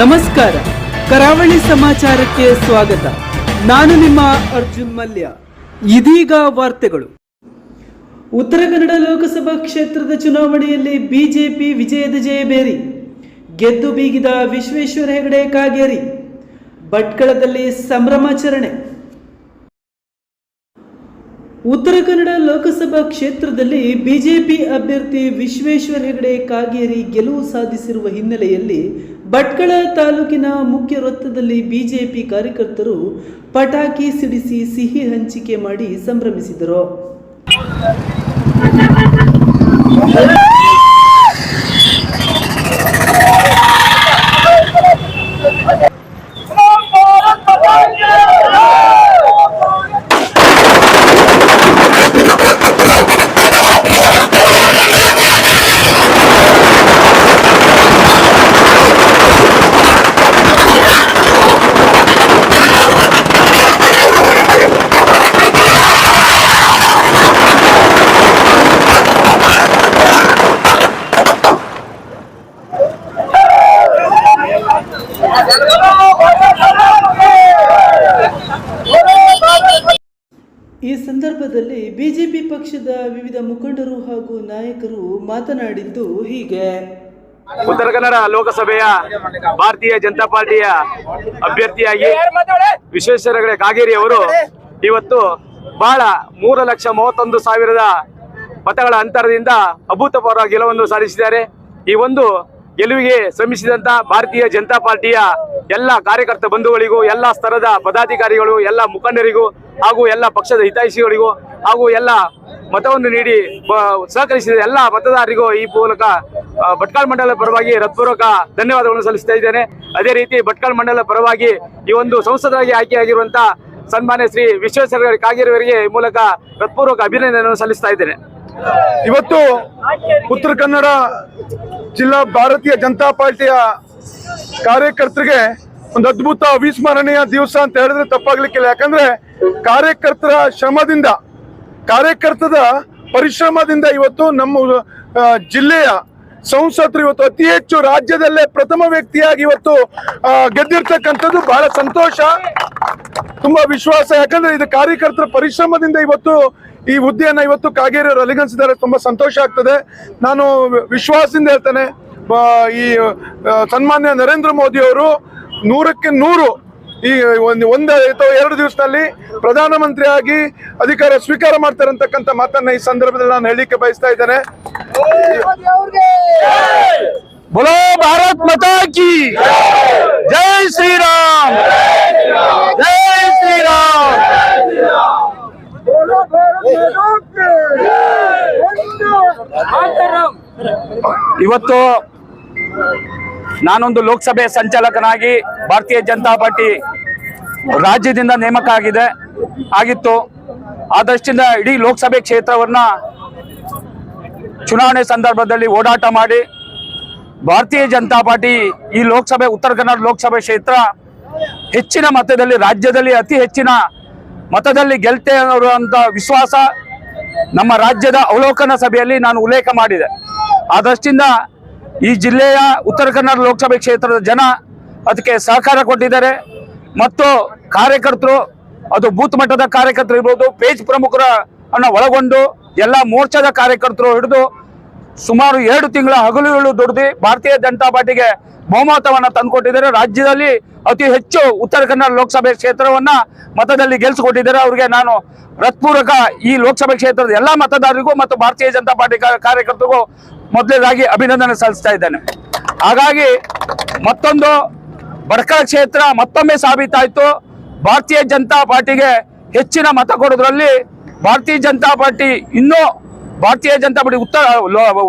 ನಮಸ್ಕಾರ. ಕರಾವಳಿ ಸಮಾಚಾರಕ್ಕೆ ಸ್ವಾಗತ. ನಾನು ನಿಮ್ಮ ಅರ್ಜುನ್ ಮಲ್ಯ. ಇದೀಗ ವಾರ್ತೆಗಳು. ಉತ್ತರ ಕನ್ನಡ ಲೋಕಸಭಾ ಕ್ಷೇತ್ರದ ಚುನಾವಣೆಯಲ್ಲಿ ಬಿಜೆಪಿ ವಿಜಯದ ಜಯಬೇರಿ ಗೆದ್ದು ಬೀಗಿದ ವಿಶ್ವೇಶ್ವರ ಹೆಗಡೆ ಕಾಗೇರಿ. ಭಟ್ಕಳದಲ್ಲಿ ಸಂಭ್ರಮಾಚರಣೆ ಉತ್ತರ ಕನ್ನಡ ಲೋಕಸಭಾ ಕ್ಷೇತ್ರದಲ್ಲಿ ಬಿಜೆಪಿ ಅಭ್ಯರ್ಥಿ ವಿಶ್ವೇಶ್ವರ ಹೆಗಡೆ ಕಾಗೇರಿ ಗೆಲುವು ಸಾಧಿಸಿರುವ ಹಿನ್ನೆಲೆಯಲ್ಲಿ ಭಟ್ಕಳ ತಾಲೂಕಿನ ಮುಖ್ಯ ವೃತ್ತದಲ್ಲಿ ಬಿಜೆಪಿ ಕಾರ್ಯಕರ್ತರು ಪಟಾಕಿ ಸಿಡಿಸಿ ಸಿಹಿ ಹಂಚಿಕೆ ಮಾಡಿ ಸಂಭ್ರಮಿಸಿದರು. ವಿವಿಧ ಮುಖಂಡರು ಹಾಗೂ ನಾಯಕರು ಮಾತನಾಡಿದ್ದು ಹೀಗೆ. ಉತ್ತರ ಕನ್ನಡ ಲೋಕಸಭೆಯ ಭಾರತೀಯ ಜನತಾ ಪಾರ್ಟಿಯ ಅಭ್ಯರ್ಥಿಯಾಗಿ ವಿಶ್ವೇಶ್ವರ ಹೆಗಡೆ ಕಾಗೇರಿ ಅವರು ಇವತ್ತು ಬಹಳ ಮೂರು ಲಕ್ಷ ಮೂವತ್ತೊಂದು ಸಾವಿರದ ಮತಗಳ ಅಂತರದಿಂದ ಅಭೂತಪೂರ್ವ ಗೆಲುವನ್ನು ಸಾಧಿಸಿದ್ದಾರೆ. ಈ ಒಂದು ಗೆಲುವಿಗೆ ಶ್ರಮಿಸಿದಂತ ಭಾರತೀಯ ಜನತಾ ಪಾರ್ಟಿಯ ಎಲ್ಲ ಕಾರ್ಯಕರ್ತ ಬಂಧುಗಳಿಗೂ, ಎಲ್ಲ ಸ್ತರದ ಪದಾಧಿಕಾರಿಗಳು, ಎಲ್ಲ ಮುಖಂಡರಿಗೂ ಹಾಗೂ ಎಲ್ಲ ಪಕ್ಷದ ಹಿತೈಷಿಗಳಿಗೂ ಹಾಗೂ ಎಲ್ಲ ಮತವನ್ನು ನೀಡಿ ಸಹಕರಿಸಿದ ಎಲ್ಲ ಮತದಾರರಿಗೂ ಈ ಮೂಲಕ ಭಟ್ಕಳ ಮಂಡಲ ಪರವಾಗಿ ಹೃತ್ಪೂರ್ವಕ ಧನ್ಯವಾದಗಳನ್ನು ಸಲ್ಲಿಸ್ತಾ ಇದ್ದೇನೆ. ಅದೇ ರೀತಿ ಭಟ್ಕಳ ಮಂಡಲ ಪರವಾಗಿ ಈ ಒಂದು ಸಂಸದರಾಗಿ ಆಯ್ಕೆಯಾಗಿರುವಂತ ಸನ್ಮಾನ್ಯ ಶ್ರೀ ವಿಶ್ವೇಶ್ವರ ಕಾಗೇರಿಯವರಿಗೆ ಈ ಮೂಲಕ ಹೃತ್ಪೂರ್ವಕ ಅಭಿನಂದನೆಯನ್ನು ಸಲ್ಲಿಸ್ತಾ ಇದ್ದೇನೆ. ಇವತ್ತು ಉತ್ತರ ಕನ್ನಡ ಜಿಲ್ಲಾ ಭಾರತೀಯ ಜನತಾ ಪಾರ್ಟಿಯ ಕಾರ್ಯಕರ್ತರಿಗೆ ಒಂದು ಅದ್ಭುತ ಅವಿಸ್ಮರಣೀಯ ದಿವಸ ಅಂತ ಹೇಳಿದ್ರೆ ತಪ್ಪಾಗ್ಲಿಕ್ಕಿಲ್ಲ. ಯಾಕಂದ್ರೆ ಕಾರ್ಯಕರ್ತರ ಶ್ರಮದಿಂದ ಕಾರ್ಯಕರ್ತದ ಪರಿಶ್ರಮದಿಂದ ಇವತ್ತು ನಮ್ಮ ಜಿಲ್ಲೆಯ ಸಂಸದರು ಇವತ್ತು ಅತಿ ಹೆಚ್ಚು ರಾಜ್ಯದಲ್ಲೇ ಪ್ರಥಮ ವ್ಯಕ್ತಿಯಾಗಿ ಇವತ್ತು ಗೆದ್ದಿರ್ತಕ್ಕಂಥದ್ದು ಬಹಳ ಸಂತೋಷ. ತುಂಬಾ ವಿಶ್ವಾಸ. ಯಾಕಂದ್ರೆ ಇದು ಕಾರ್ಯಕರ್ತರ ಪರಿಶ್ರಮದಿಂದ ಇವತ್ತು ಈ ಹುದ್ದೆಯನ್ನ ಇವತ್ತು ಕಾಗೇರಿಯವರು ಅಲಿಗಣಿಸಿದ್ದಾರೆ ತುಂಬಾ ಸಂತೋಷ ಆಗ್ತದೆ. ನಾನು ವಿಶ್ವಾಸದಿಂದ ಹೇಳ್ತೇನೆ ಈ ಸನ್ಮಾನ್ಯ ನರೇಂದ್ರ ಮೋದಿ ಅವರು ನೂರಕ್ಕೆ ನೂರು ಈ ಒಂದು ಒಂದು ಅಥವಾ ಎರಡು ದಿವಸದಲ್ಲಿ ಪ್ರಧಾನಮಂತ್ರಿಯಾಗಿ ಅಧಿಕಾರ ಸ್ವೀಕಾರ ಮಾಡ್ತಾರಂತಕ್ಕಂಥ ಮಾತನ್ನ ಈ ಸಂದರ್ಭದಲ್ಲಿ ನಾನು ಹೇಳಲಿಕ್ಕೆ ಬಯಸ್ತಾ ಇದ್ದೇನೆ. ಬೋಲೋ ಭಾರತ್ ಮಾತಾ ಕಿ ಜೈ ಶ್ರೀರಾಮ್. ಜೈ ಶ್ರೀರಾಮ್. ಇವತ್ತು ನಾನೊಂದು ಲೋಕಸಭೆ ಸಂಚಾಲಕನಾಗಿ ಭಾರತೀಯ ಜನತಾ ಪಾರ್ಟಿ ರಾಜ್ಯದಿಂದ ನೇಮಕ ಆಗಿದೆ. ಆಗಿತ್ತು. ಆ ದೃಷ್ಟಿಯಿಂದ ಇಡೀ ಲೋಕಸಭೆ ಕ್ಷೇತ್ರವನ್ನ ಚುನಾವಣೆ ಸಂದರ್ಭದಲ್ಲಿ ಓಡಾಟ ಮಾಡಿ ಭಾರತೀಯ ಜನತಾ ಪಾರ್ಟಿ ಈ ಲೋಕಸಭೆ, ಉತ್ತರ ಕನ್ನಡ ಲೋಕಸಭೆ ಕ್ಷೇತ್ರ ಹೆಚ್ಚಿನ ಮತದಲ್ಲಿ, ರಾಜ್ಯದಲ್ಲಿ ಅತಿ ಹೆಚ್ಚಿನ ಮತದಲ್ಲಿ ಗೆಲ್ತೆ ಅನ್ನುವಂತ ವಿಶ್ವಾಸ ನಮ್ಮ ರಾಜ್ಯದ ಅವಲೋಕನ ಸಭೆಯಲ್ಲಿ ನಾನು ಉಲ್ಲೇಖ ಮಾಡಿದೆ. ಆ ದೃಷ್ಟಿಯಿಂದ ಈ ಜಿಲ್ಲೆಯ ಉತ್ತರ ಕನ್ನಡ ಲೋಕಸಭೆ ಕ್ಷೇತ್ರದ ಜನ ಅದಕ್ಕೆ ಸಹಕಾರ ಕೊಟ್ಟಿದ್ದಾರೆ. ಮತ್ತು ಕಾರ್ಯಕರ್ತರು, ಅದು ಬೂತ್ ಮಟ್ಟದ ಕಾರ್ಯಕರ್ತರು ಇರ್ಬೋದು, ಪೇಜ್ ಪ್ರಮುಖರ ಅನ್ನ ಒಳಗೊಂಡು ಎಲ್ಲ ಮೋರ್ಚಾದ ಕಾರ್ಯಕರ್ತರು ಹಿಡಿದು ಸುಮಾರು ಎರಡು ತಿಂಗಳ ಹಗಲುಗಳು ದುಡಿದು ಭಾರತೀಯ ಜನತಾ ಪಾರ್ಟಿಗೆ ಬಹುಮತವನ್ನ ತಂದುಕೊಟ್ಟಿದ್ದಾರೆ. ರಾಜ್ಯದಲ್ಲಿ ಅತಿ ಹೆಚ್ಚು ಉತ್ತರ ಕನ್ನಡ ಲೋಕಸಭೆ ಕ್ಷೇತ್ರವನ್ನ ಮತದಲ್ಲಿ ಗೆಲ್ಸಿಕೊಟ್ಟಿದ್ದಾರೆ. ಅವರಿಗೆ ನಾನು ಹೃತ್ಪೂರ್ವಕ ಈ ಲೋಕಸಭೆ ಕ್ಷೇತ್ರದ ಎಲ್ಲಾ ಮತದಾರರಿಗೂ ಮತ್ತು ಭಾರತೀಯ ಜನತಾ ಪಾರ್ಟಿ ಕಾರ್ಯಕರ್ತರಿಗೂ ಮೊದಲನೇದಾಗಿ ಅಭಿನಂದನೆ ಸಲ್ಲಿಸ್ತಾ ಇದ್ದೇನೆ. ಹಾಗಾಗಿ ಮತ್ತೊಂದು ಬಡಕಳ ಕ್ಷೇತ್ರ ಮತ್ತೊಮ್ಮೆ ಸಾಬೀತಾಯಿತು. ಭಾರತೀಯ ಜನತಾ ಪಾರ್ಟಿಗೆ ಹೆಚ್ಚಿನ ಮತ ಕೊಡೋದ್ರಲ್ಲಿ ಭಾರತೀಯ ಜನತಾ ಪಾರ್ಟಿ ಇನ್ನೂ ಭಾರತೀಯ ಜನತಾ ಪಾರ್ಟಿ ಉತ್ತರ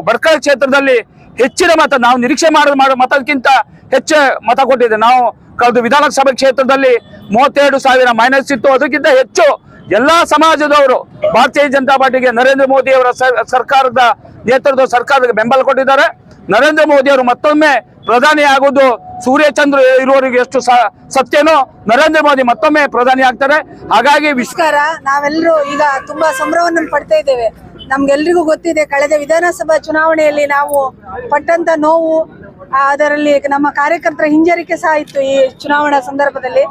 ಬಡ್ಕಲ್ ಕ್ಷೇತ್ರದಲ್ಲಿ ಹೆಚ್ಚಿನ ಮತ, ನಾವು ನಿರೀಕ್ಷೆ ಮಾಡಿದ ಮಾಡೋ ಮತಕ್ಕಿಂತ ಹೆಚ್ಚು ಮತ ಕೊಟ್ಟಿದೆ. ನಾವು ಕಳೆದ ವಿಧಾನಸಭೆ ಕ್ಷೇತ್ರದಲ್ಲಿ ಮೂವತ್ತೆರಡು ಸಾವಿರ ಮೈನಸ್ ಇತ್ತು. ಅದಕ್ಕಿಂತ ಹೆಚ್ಚು ಎಲ್ಲಾ ಸಮಾಜದವರು ಭಾರತೀಯ ಜನತಾ ಪಾರ್ಟಿಗೆ ನರೇಂದ್ರ ಮೋದಿ ಅವರ ಸರ್ಕಾರದ ನೇತೃತ್ವದ ಸರ್ಕಾರಕ್ಕೆ ಬೆಂಬಲ ಕೊಟ್ಟಿದ್ದಾರೆ. ನರೇಂದ್ರ ಮೋದಿ ಅವರು ಮತ್ತೊಮ್ಮೆ ಪ್ರಧಾನಿ ಆಗೋದು ಸೂರ್ಯಚಂದ್ರ ಇರುವವರಿಗೆ ಎಷ್ಟು ಸತ್ಯನೋ ನರೇಂದ್ರ ಮೋದಿ ಮತ್ತೊಮ್ಮೆ ಪ್ರಧಾನಿ ಆಗ್ತಾರೆ. ಹಾಗಾಗಿ ವಿಶ್ವಕಾರ ನಾವೆಲ್ಲರೂ ಈಗ ತುಂಬಾ ಸಂಭ್ರಮವನ್ನು ಪಡ್ತಾ ಇದ್ದೇವೆ. ನಮ್ಗೆಲ್ರಿಗೂ ಗೊತ್ತಿದೆ, ಕಳೆದ ವಿಧಾನಸಭಾ ಚುನಾವಣೆಯಲ್ಲಿ ನಾವು ಪಟ್ಟಂತ ನೋವು, ಅದರಲ್ಲಿ ನಮ್ಮ ಕಾರ್ಯಕರ್ತರ ಹಿಂಜರಿಕೆ ಸಹ ಇತ್ತು ಈ ಚುನಾವಣಾ ಸಂದರ್ಭದಲ್ಲಿ.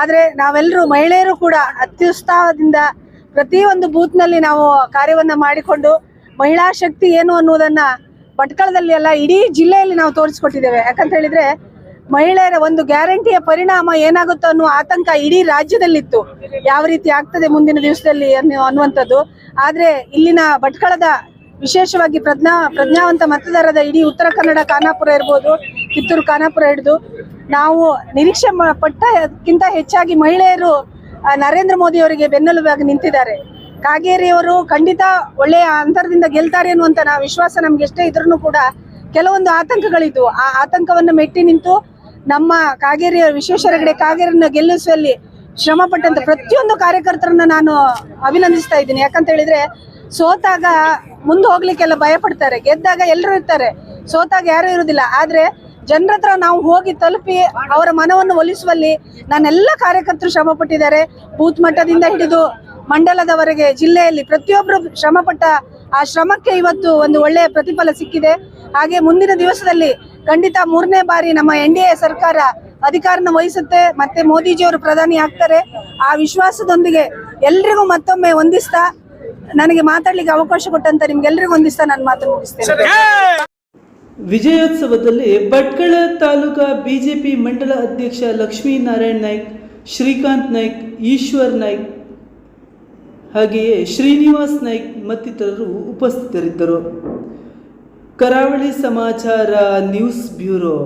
ಆದ್ರೆ ನಾವೆಲ್ಲರೂ ಮಹಿಳೆಯರು ಕೂಡ ಅತ್ಯುತ್ಸಾಹದಿಂದ ಪ್ರತಿಯೊಂದು ಬೂತ್ನಲ್ಲಿ ನಾವು ಕಾರ್ಯವನ್ನ ಮಾಡಿಕೊಂಡು ಮಹಿಳಾ ಶಕ್ತಿ ಏನು ಅನ್ನುವುದನ್ನ ಭಟ್ಕಳದಲ್ಲಿ ಅಲ್ಲ ಇಡೀ ಜಿಲ್ಲೆಯಲ್ಲಿ ನಾವು ತೋರಿಸ್ಕೊಟ್ಟಿದ್ದೇವೆ. ಯಾಕಂತ ಹೇಳಿದ್ರೆ ಮಹಿಳೆಯರ ಒಂದು ಗ್ಯಾರಂಟಿಯ ಪರಿಣಾಮ ಏನಾಗುತ್ತೋ ಅನ್ನುವ ಆತಂಕ ಇಡೀ ರಾಜ್ಯದಲ್ಲಿತ್ತು. ಯಾವ ರೀತಿ ಆಗ್ತದೆ ಮುಂದಿನ ದಿವಸದಲ್ಲಿ ಅನ್ನೋ ಅನ್ನುವಂಥದ್ದು. ಆದರೆ ಇಲ್ಲಿನ ಭಟ್ಕಳದ ವಿಶೇಷವಾಗಿ ಪ್ರಜ್ಞಾ, ಪ್ರಜ್ಞಾವಂತ ಮತದಾರರ ಇಡೀ ಉತ್ತರ ಕನ್ನಡ ಖಾನಾಪುರ ಇರ್ಬೋದು, ಕಿತ್ತೂರು ಖಾನಾಪುರ ಹಿಡಿದು ನಾವು ನಿರೀಕ್ಷೆ ಪಟ್ಟಕ್ಕಿಂತ ಹೆಚ್ಚಾಗಿ ಮಹಿಳೆಯರು ನರೇಂದ್ರ ಮೋದಿ ಅವರಿಗೆ ಬೆನ್ನೆಲುಬಾಗಿ ನಿಂತಿದ್ದಾರೆ. ಕಾಗೇರಿಯವರು ಖಂಡಿತ ಒಳ್ಳೆಯ ಅಂತರದಿಂದ ಗೆಲ್ತಾರೆ ಅನ್ನುವಂತ ನಾವು ವಿಶ್ವಾಸ ನಮ್ಗೆ ಎಷ್ಟೇ ಇದ್ರೂ ಕೂಡ ಕೆಲವೊಂದು ಆತಂಕಗಳಿದ್ವು. ಆ ಆತಂಕವನ್ನು ಮೆಟ್ಟಿ ನಿಂತು ನಮ್ಮ ಕಾಗೇರಿಯ ವಿಶ್ವೇಶ್ವರ ಹೆಗಡೆ ಕಾಗೇರಿಯನ್ನು ಗೆಲ್ಲಿಸುವಲ್ಲಿ ಶ್ರಮ ಪಟ್ಟಂತ ಪ್ರತಿಯೊಂದು ಕಾರ್ಯಕರ್ತರನ್ನ ನಾನು ಅಭಿನಂದಿಸ್ತಾ ಇದ್ದೀನಿ. ಯಾಕಂತ ಹೇಳಿದ್ರೆ ಸೋತಾಗ ಮುಂದೆ ಹೋಗ್ಲಿಕ್ಕೆಲ್ಲ ಭಯ ಪಡ್ತಾರೆ ಗೆದ್ದಾಗ ಎಲ್ಲರೂ ಇರ್ತಾರೆ. ಸೋತಾಗ ಯಾರು ಇರುವುದಿಲ್ಲ ಆದ್ರೆ ಜನರ ಹತ್ರ ನಾವು ಹೋಗಿ ತಲುಪಿ ಅವರ ಮನವನ್ನು ಒಲಿಸುವಲ್ಲಿ ನಾನೆಲ್ಲ ಕಾರ್ಯಕರ್ತರು ಶ್ರಮ ಪಟ್ಟಿದ್ದಾರೆ ಬೂತ್ ಮಟ್ಟದಿಂದ ಹಿಡಿದು ಮಂಡಲದವರೆಗೆ ಜಿಲ್ಲೆಯಲ್ಲಿ ಪ್ರತಿಯೊಬ್ಬರು ಶ್ರಮ ಪಟ್ಟ ಆ ಶ್ರಮಕ್ಕೆ ಇವತ್ತು ಒಂದು ಒಳ್ಳೆಯ ಪ್ರತಿಫಲ ಸಿಕ್ಕಿದೆ. ಹಾಗೆ ಮುಂದಿನ ದಿವಸದಲ್ಲಿ ಖಂಡಿತ ಮೂರನೇ ಬಾರಿ ನಮ್ಮ ಎನ್ ಡಿ ಎ ಸರ್ಕಾರ ಅಧಿಕಾರನ ವಹಿಸುತ್ತೆ ಮತ್ತೆ ಮೋದಿಜಿಯವರು ಪ್ರಧಾನಿ ಆಗ್ತಾರೆ. ಆ ವಿಶ್ವಾಸದೊಂದಿಗೆ ಎಲ್ರಿಗೂ ಮತ್ತೊಮ್ಮೆ ಹೊಂದಿಸ್ತಾ ನನಗೆ ಮಾತಾಡ್ಲಿಕ್ಕೆ ಅವಕಾಶ ಕೊಟ್ಟಂತ ನಿಮ್ಗೆಲ್ರಿಗೂ ಹೊಂದಿಸ್ತಾ ನಾನು ಮಾತು ಮುಗಿಸ್ತೇನೆ. ವಿಜಯೋತ್ಸವದಲ್ಲಿ ಭಟ್ಕಳ ತಾಲೂಕಾ ಬಿಜೆಪಿ ಮಂಡಲ ಅಧ್ಯಕ್ಷ ಲಕ್ಷ್ಮೀನಾರಾಯಣ್ ನಾಯ್ಕ್ ಶ್ರೀಕಾಂತ್ ನಾಯ್ಕ್ ಈಶ್ವರ್ ನಾಯ್ಕ್ ಹಾಗೆಯೇ ಶ್ರೀನಿವಾಸ್ ನಾಯ್ಕ್ ಮತ್ತಿತರರು ಉಪಸ್ಥಿತರಿದ್ದರು. ಕರಾವಳಿ ಸಮಾಚಾರ ನ್ಯೂಸ್ ಬ್ಯೂರೋ